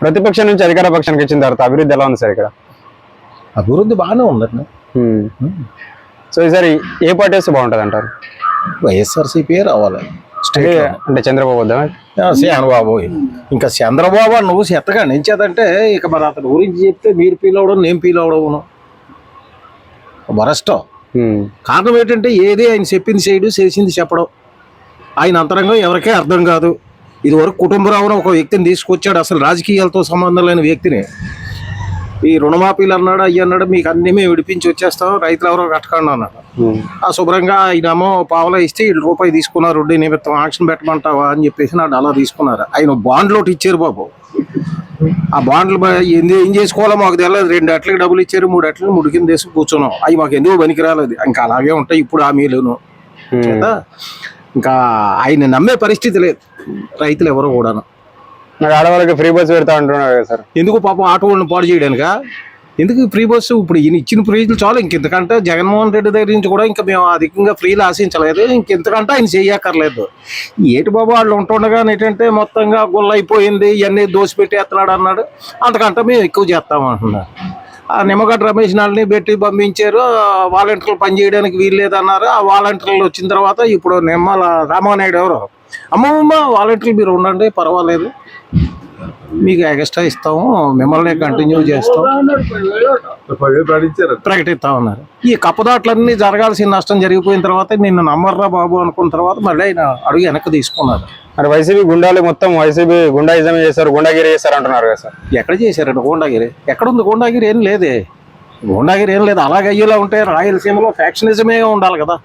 ప్రతిపక్షం నుంచి అధికార పక్షానికి వచ్చిన తర్వాత అభివృద్ధి ఎలా ఉంది సార్ ఇక్కడ? అభివృద్ధి బాగానే ఉందండి సో ఈసారి ఏ పార్టీ వస్తే బాగుంటుంది అంటారు? వైఎస్ఆర్సీపీ రావాలి. స్టేట్ అంటే చంద్రబాబు వద్దా? చంద్రబాబు. ఇంకా చంద్రబాబు అని నువ్వు చెత్తగా నించేదంటే ఇక మరి అతని గురించి చెప్తే మీరు ఫీల్ అవడం నేను ఫీల్ అవడమును వరస్టం. కారణం ఏంటంటే ఏది ఆయన చెప్పింది చేయడు చేసింది చెప్పడం. ఆయన అంతరంగం ఎవరికీ అర్థం కాదు. ఇది వరకు కుటుంబరావున ఒక వ్యక్తిని తీసుకొచ్చాడు. అసలు రాజకీయాలతో సంబంధం లేని వ్యక్తిని. ఈ రుణమాఫీలు అన్నాడు అయ్యి అన్నాడు మీకు అన్ని మేము విడిపించి వచ్చేస్తాం. రైతులు ఎవరో కట్టకండి అన్నాడు. ఆ శుభ్రంగా ఆయనేమో పావలా ఇస్తే వీళ్ళు రూపాయి తీసుకున్నారు వడ్డీ నిమిత్తం ఆక్షన్ పెట్టమంటావా అని చెప్పేసి నాడు అలా తీసుకున్నారు. ఆయన బాండ్లు ఒకటి ఇచ్చారు బాబు. ఆ బాండ్లు ఏం చేసుకోవాలో మాకు తెలియదు. రెండు అట్లకి డబ్బులు ఇచ్చారు మూడు అట్లకి ముడి కింద వేసి కూర్చున్నాం. అవి మాకు ఎందుకు పనికి రాలేదు ఇంకా అలాగే ఉంటాయి ఇప్పుడు హామీలును. చేత ఇంకా ఆయన నమ్మే పరిస్థితి లేదు. రైతులు ఎవరు కూడాను. ఆడవాళ్ళకి ఫ్రీ బస్ పెడతా అంటున్నారు కదా సార్. ఎందుకు పాపం ఆటో వాళ్ళని పాడు చేయడానికా? ఎందుకు ఫ్రీ బస్సు? ఇప్పుడు ఈయన ఇచ్చిన ఫ్రీలు చాలు. ఇంకెంతకంటే జగన్మోహన్ రెడ్డి దగ్గర నుంచి కూడా ఇంకా మేము అధికంగా ఫ్రీలు ఆశించలేదు. ఇంకెంతకంటే ఆయన చేయక్కర్లేదు. ఏటి బాబు వాళ్ళు ఉంటుండగా ఏంటంటే మొత్తంగా గుల్ల అయిపోయింది ఇవన్నీ దోసిపెట్టేస్తున్నాడు అన్నాడు. అంతకంటే మేము ఎక్కువ చేస్తాం అంటున్నారు. ఆ నిమ్మగడ్డ రమేష్ నాళ్ళని పెట్టి పంపించారు. వాలంటీర్లు పనిచేయడానికి వీలు లేదన్నారు ఆ వాలంటీర్లు వచ్చిన తర్వాత ఇప్పుడు నిమ్మల రామానాయుడు ఎవరు? అమ్మమ్మ వాలంటీర్లు మీరు ఉండండి పర్వాలేదు. మీకు ఎక్స్ట్రా ఇస్తాము మిమ్మల్ని కంటిన్యూ చేస్తాం. ప్రకటిస్తా ఉన్నారు. ఈ కప్పదాట్లన్నీ జరగాల్సిన నష్టం జరిగిపోయిన తర్వాత నిన్ను నమ్మర్రా బాబు అనుకున్న తర్వాత మళ్ళీ ఆయన అడుగు వెనక్కి తీసుకున్నారు. మరి వైసీపీ గుండాలు మొత్తం వైసీపీ గుండాయిజం చేస్తారు గుండాగిరి చేస్తారు అంటున్నారు కదా సార్. ఎక్కడ చేశారండి గోండాగిరి? ఎక్కడుంది గోండాగిరి ఏం లేదే. గోండాగిరి ఏం లేదు అలాగే అయ్యేలా ఉంటే రాయలసీమలో ఫ్యాక్షనిజమే ఉండాలి కదా.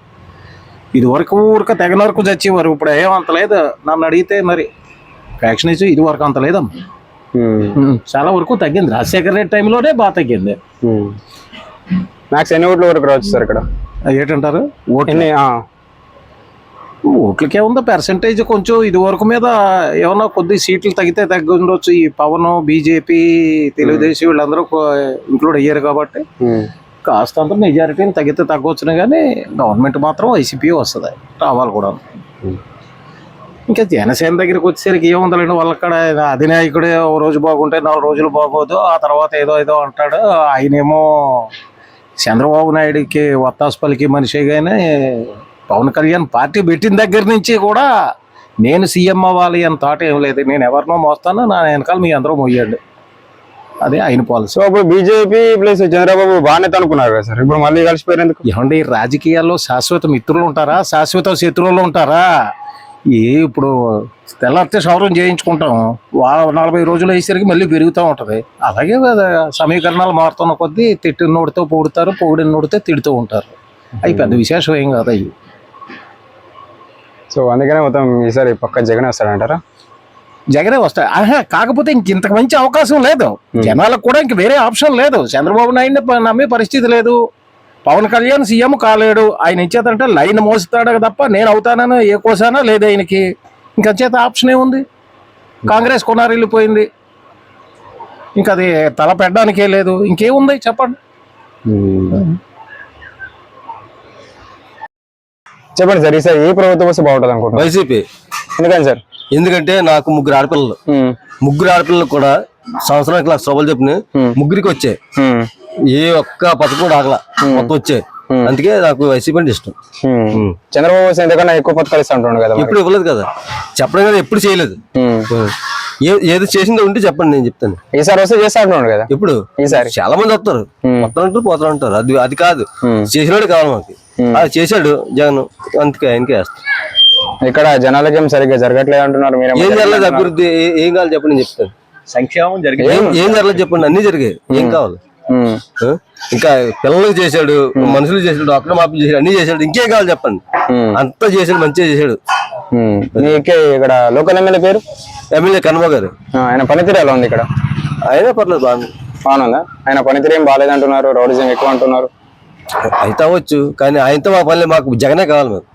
ఇది వరకు ఊరిక తెగన వరకు చచ్చేవారు ఇప్పుడు ఏమంత లేదు. నన్ను అడిగితే మరి ఫ్యాక్షనిజం ఇది వరకు అంత లేదమ్మా. ఉమ్. ఉమ్, చాలా వరకు తగ్గింది. రాజశేఖర రెడ్డి టైంలోనే బాగా తగ్గింది. మ్యాక్స్ ఎన్ని ఓట్ల వరకు రావచ్చు సార్ ఇక్కడ? ఏంటంటారు? ఓట్లు. ఓట్లకే ఉందో? పర్సంటేజ్ కొంచెం ఇది వరకు మీద ఏమన్నా కొద్ది సీట్లు తగ్గితే తగ్గి ఉండొచ్చు ఈ పవన్ బీజేపీ తెలుగుదేశం వీళ్ళందరూ ఇంక్లూడ్ అయ్యారు కాబట్టి. ఉమ్. కాస్త అంత మెజారిటీని తగ్గితే తగ్గొచ్చును కానీ గవర్నమెంట్ మాత్రం వైసీపీ వస్తుంది. రావాలి కూడా. ఇంకా జనసేన దగ్గరికి వచ్చేసరికి ఏముందండి వాళ్ళక్కడ అధినాయకుడే ఓ రోజు బాగుంటే నాలుగు రోజులు బాగోదు ఆ తర్వాత ఏదో ఏదో అంటాడు. ఆయనేమో చంద్రబాబు నాయుడికి వత్తాసు పలికి మనిషి కానీ పవన్ కళ్యాణ్ పార్టీ పెట్టిన దగ్గర నుంచి కూడా నేను సీఎం అవ్వాలి అని థాట్ ఏం లేదు. నేను ఎవరినో మోస్తాను నా వెనకాల మీ అందరూ మోయండి. అదే ఆయన పాలసీ. సో ఇప్పుడు బీజేపీ ప్లస్ చంద్రబాబు బాగానే అనుకున్నారు కదా సార్? ఇప్పుడు మళ్ళీ కలిసిపోయారు ఎందుకు? ఏమండి రాజకీయాల్లో శాశ్వత మిత్రులు ఉంటారా? శాశ్వత శత్రువులు ఉంటారా? ఏ ఇప్పుడు తెల్లారితే సౌరం చేయించుకుంటాం వా నలభై రోజులు అయ్యేసరికి మళ్ళీ పెరుగుతూ ఉంటుంది. అలాగే సమీకరణాలు మారుతున్న కొద్దీ తిట్టిన నోడితో పొగుడుతారు పొగిడిన నోడితే తిడుతూ ఉంటారు. అవి పెద్ద విశేషం ఏం కాదు అవి సో అందుకనే మొత్తం ఈసారి పక్క జగన్ వస్తాడంటారా? జగనే వస్తాయి ఆహా కాకపోతే ఇంక ఇంతకు మంచి అవకాశం లేదు. జనాలకు కూడా ఇంక వేరే ఆప్షన్ లేదు. చంద్రబాబు నాయుడిని నమ్మే పరిస్థితి లేదు. పవన్ కళ్యాణ్ సీఎం కాలేడు. ఆయన ఇచ్చేదంటే లైన్ మోస్తాడు తప్ప నేను అవుతానని ఏ కోసానా లేదు ఆయనకి. ఇంకా చేత ఆప్షన్ ఏముంది కాంగ్రెస్ కొనారు వెళ్ళిపోయింది ఇంకా అది తల పెట్టడానికే లేదు. ఇంకేముంది చెప్పండి. చెప్పండి సార్ ఈసారి ఏ ప్రభుత్వం వస్తే బాగుంటుంది అనుకుంటున్నారు? వైసీపీ. ఎందుకని సార్? ఎందుకంటే నాకు ముగ్గురు ఆడపిల్లలు. ముగ్గురు ఆడపిల్లలు కూడా సంవత్సరానికి లక్ష రూపాయలు చెప్పిన. ముగ్గురికి వచ్చాయి. ఏ ఒక్క పథకం కూడా ఆగల. మొత్తం వచ్చాయి అందుకే నాకు వైసీపీ అంటే ఇష్టం. చంద్రబాబు ఎందుకన్నా ఎక్కువ పథకాలు ఇస్తా ఉంటున్నాడు కదా. ఎప్పుడు ఇవ్వలేదు కదా. చెప్పడం కదా ఎప్పుడు చేయలేదు. ఏది చేసిందో ఉంటే చెప్పండి నేను చెప్తాను. ఈసారి వస్తే చేస్తా అంటున్నాడు కదా. ఎప్పుడు ఈసారి. చాలా మంది వస్తారు. వస్తారు అంటారు పోతారు అంటారు అది అది కాదు. చేసినోడు కావాలి మనకి అది చేశాడు జగన్. అందుకే ఆయనకే వేస్తాం. ఇక్కడ జనాలకి ఏం సరిగ్గా జరగట్లేదు అంటున్నారు మీరు ఏం జరగలేదు అభివృద్ధి? ఏ- కావాలి చెప్పండి నేను చెప్తాను. సంక్షేమం జరిగింది. ఏం జరగలేదు చెప్పండి అన్ని జరిగాయి. ఏం కావాలి? ఇంకా పిల్లలకు చేశాడు మనుషులు చేశాడు అక్కడ మాపి చేశాడు అన్ని చేశాడు ఇంకేం కావాలి చెప్పండి. అంతా చేశాడు మంచిగా చేశాడు. ఇక్కడ లోకల్ ఎమ్మెల్యే పేరు? ఎమ్మెల్యే కన్మ గారు. ఆయన పనితీరు ఎలా ఉంది ఇక్కడ? అయినా పర్లేదు బాగుంది. బాగుందా? ఆయన పనితీరు ఏం బాగాలేదు అంటున్నారు రౌడిజం ఎక్కువ అంటున్నారు. అయితే అవ్వచ్చు కానీ ఆయనతో మా పని మాకు జగనే కావాలి మేము.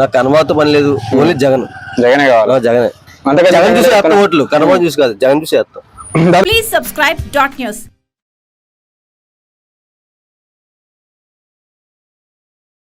నాకు కనుమతో పని లేదు ఓన్లీ జగన్. జగనే కావాలి. జగనే. అంతగా జగన్ చూసి ఓట్లు కనుమ చూసి కాదు జగన్ చూసి వేస్తాం Please subscribe dot news.